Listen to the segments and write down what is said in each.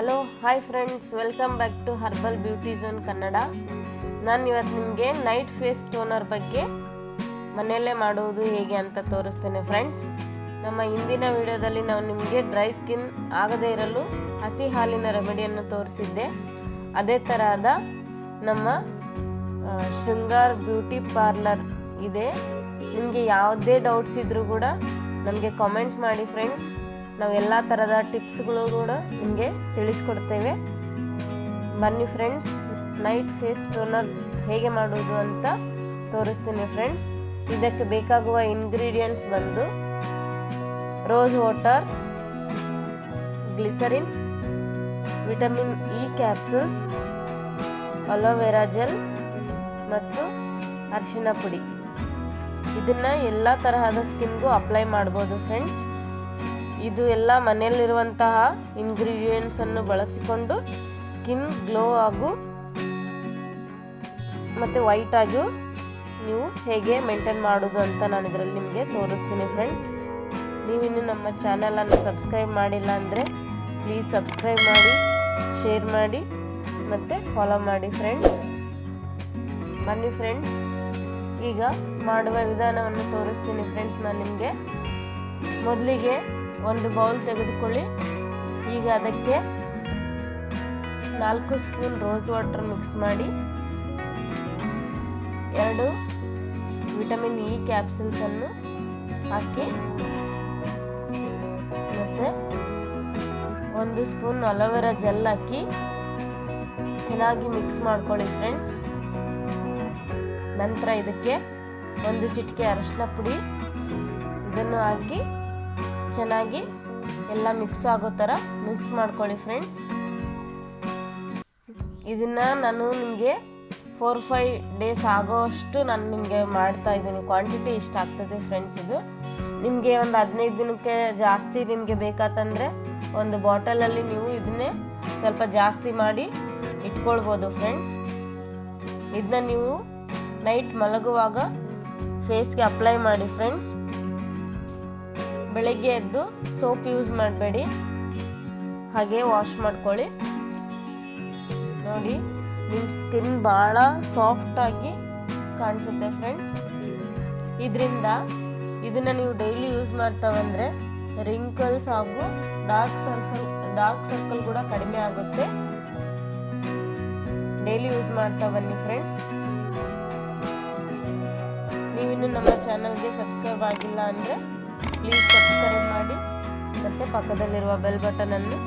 Hello hi friends welcome back to herbal beauty zone Kannada ನಾನು ಇವತ್ತು ನಿಮಗೆ night face toner ಬಗ್ಗೆ ಮನೆಯಲ್ಲೇ ಮಾಡುವುದು ಹೇಗೆ ಅಂತ ತೋರಿಸ್ತೇನೆ ಫ್ರೆಂಡ್ಸ್ ನಮ್ಮ ಹಿಂದಿನ ವಿಡಿಯೋದಲ್ಲಿ ನಾವು ನಿಮಗೆ ಡ್ರೈ ಸ್ಕಿನ್ ಆಗದೇ ಇರಲು ಹಸಿ ಹಾಲಿನ ರೆಮಿಡಿಯನ್ನು ತೋರಿಸಿದ್ದೆ. ಅದೇ ತರಹದ ನಮ್ಮ ಶೃಂಗಾರ್ ಬ್ಯೂಟಿ ಪಾರ್ಲರ್ ಇದೆ. ನಿಮಗೆ ಯಾವುದೇ ಡೌಟ್ಸ್ ಇದ್ದರೂ ಕೂಡ ನಮಗೆ ಕಾಮೆಂಟ್ ಮಾಡಿ ಫ್ರೆಂಡ್ಸ್ ನಾವು ಎಲ್ಲ ಥರದ ಟಿಪ್ಸ್ಗಳು ಕೂಡ ನಿಮಗೆ ತಿಳಿಸ್ಕೊಡ್ತೇವೆ. ಬನ್ನಿ ಫ್ರೆಂಡ್ಸ್ ನೈಟ್ ಫೇಸ್ ಟೋನರ್ ಹೇಗೆ ಮಾಡೋದು ಅಂತ ತೋರಿಸ್ತೀನಿ ಫ್ರೆಂಡ್ಸ್ ಇದಕ್ಕೆ ಬೇಕಾಗುವ ಇಂಗ್ರೀಡಿಯೆಂಟ್ಸ್ ಬಂದು rose water glycerin vitamin E capsules aloe vera gel ಮತ್ತು ಅರಿಶಿನ ಪುಡಿ. ಇದನ್ನು ಎಲ್ಲ ತರಹದ ಸ್ಕಿನ್ಗೂ ಅಪ್ಲೈ ಮಾಡ್ಬೋದು ಫ್ರೆಂಡ್ಸ್ ಇದು ಎಲ್ಲ ಮನೆಯಲ್ಲಿರುವಂತಹ ಇಂಗ್ರೀಡಿಯೆಂಟ್ಸ್ ಅನ್ನು ಬಳಸಿಕೊಂಡು ಸ್ಕಿನ್ ಗ್ಲೋ ಆಗು, ಮತ್ತು ವೈಟ್ ಆಗು ನೀವು ಹೇಗೆ ಮೇಂಟೈನ್ ಮಾಡೋದು ಅಂತ ನಾನು ಇದರಲ್ಲಿ ನಿಮಗೆ ತೋರಿಸ್ತೀನಿ ಫ್ರೆಂಡ್ಸ್ ನೀವಿನ್ನು ನಮ್ಮ ಚಾನಲನ್ನು ಸಬ್ಸ್ಕ್ರೈಬ್ ಮಾಡಿಲ್ಲ ಅಂದರೆ ಪ್ಲೀಸ್ ಸಬ್ಸ್ಕ್ರೈಬ್ ಮಾಡಿ ಶೇರ್ ಮಾಡಿ, ಮತ್ತು ಫಾಲೋ ಮಾಡಿ ಫ್ರೆಂಡ್ಸ್ ಬನ್ನಿ ಫ್ರೆಂಡ್ಸ್ ಈಗ ಮಾಡುವ ವಿಧಾನವನ್ನು ತೋರಿಸ್ತೀನಿ ಫ್ರೆಂಡ್ಸ್ ನಾನು ನಿಮಗೆ. ಮೊದಲಿಗೆ ಒಂದು ಬೌಲ್ ತೆಗೆದುಕೊಳ್ಳಿ. ಈಗ ಅದಕ್ಕೆ ನಾಲ್ಕು ಸ್ಪೂನ್ ರೋಸ್ ವಾಟರ್ ಮಿಕ್ಸ್ ಮಾಡಿ, ಎರಡು ವಿಟಮಿನ್ ಇ ಕ್ಯಾಪ್ಸೂಲ್ಸನ್ನು ಹಾಕಿ, ಮತ್ತು ಒಂದು ಸ್ಪೂನ್ ಅಲೋವೆರಾ ಜೆಲ್ ಹಾಕಿ ಚೆನ್ನಾಗಿ ಮಿಕ್ಸ್ ಮಾಡ್ಕೊಳ್ಳಿ ಫ್ರೆಂಡ್ಸ್ ನಂತರ ಇದಕ್ಕೆ ಒಂದು ಚಿಟಿಕೆ ಅರಶಿನ ಪುಡಿ ಇದನ್ನು ಹಾಕಿ ಚೆನ್ನಾಗಿ ಎಲ್ಲ ಮಿಕ್ಸ್ ಆಗೋ ಥರ ಮಿಕ್ಸ್ ಮಾಡ್ಕೊಳ್ಳಿ ಫ್ರೆಂಡ್ಸ್ ಇದನ್ನು ನಾನು ನಿಮಗೆ ಫೋರ್ ಫೈವ್ ಡೇಸ್ ಆಗೋಷ್ಟು ನಾನು ನಿಮಗೆ ಮಾಡ್ತಾ ಇದ್ದೀನಿ. ಕ್ವಾಂಟಿಟಿ ಇಷ್ಟ ಆಗ್ತದೆ ಫ್ರೆಂಡ್ಸ್ ಇದು. ನಿಮಗೆ ಒಂದು ಹದಿನೈದು ದಿನಕ್ಕೆ ಜಾಸ್ತಿ ನಿಮಗೆ ಬೇಕಾತಂದರೆ ಒಂದು ಬಾಟಲಲ್ಲಿ ನೀವು ಇದನ್ನೇ ಸ್ವಲ್ಪ ಜಾಸ್ತಿ ಮಾಡಿ ಇಟ್ಕೊಳ್ಬೋದು ಫ್ರೆಂಡ್ಸ್ ಇದನ್ನ ನೀವು ನೈಟ್ ಮಲಗುವಾಗ ಫೇಸ್ಗೆ ಅಪ್ಲೈ ಮಾಡಿ ಫ್ರೆಂಡ್ಸ್ ಬೆಳಗ್ಗೆ ಎದ್ದು ಸೋಪ್ ಯೂಸ್ ಮಾಡಬೇಡಿ. ಹಾಗೆ ವಾಶ್ ಮಾಡ್ಕೊಳ್ಳಿ. ನೋಡಿ, ನಿಮ್ಮ ಸ್ಕಿನ್ ಭಾಳ ಸಾಫ್ಟಾಗಿ ಕಾಣಿಸುತ್ತೆ ಫ್ರೆಂಡ್ಸ್. ಇದರಿಂದ ಇದನ್ನು ನೀವು ಡೈಲಿ ಯೂಸ್ ಮಾಡ್ತಾ ಬಂದರೆ ರಿಂಕಲ್ಸ್ ಹಾಗೂ ಡಾರ್ಕ್ ಸರ್ಕಲ್ ಡಾರ್ಕ್ ಸರ್ಕಲ್ ಕೂಡ ಕಡಿಮೆ ಆಗುತ್ತೆ. ಡೈಲಿ ಯೂಸ್ ಮಾಡ್ತಾ ಬನ್ನಿ ಫ್ರೆಂಡ್ಸ್. ನೀವಿನ್ನು ನಮ್ಮ ಚಾನಲ್ಗೆ ಸಬ್ಸ್ಕ್ರೈಬ್ ಆಗಿಲ್ಲ ಅಂದರೆ ಪ್ಲೀಸ್ ಸಬ್ಸ್ಕ್ರೈಬ್ ಮಾಡಿ. ಮತ್ತು ಪಕ್ಕದಲ್ಲಿರುವ ಬೆಲ್ ಬಟನನ್ನು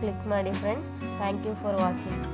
ಕ್ಲಿಕ್ ಮಾಡಿ friends thank you for watching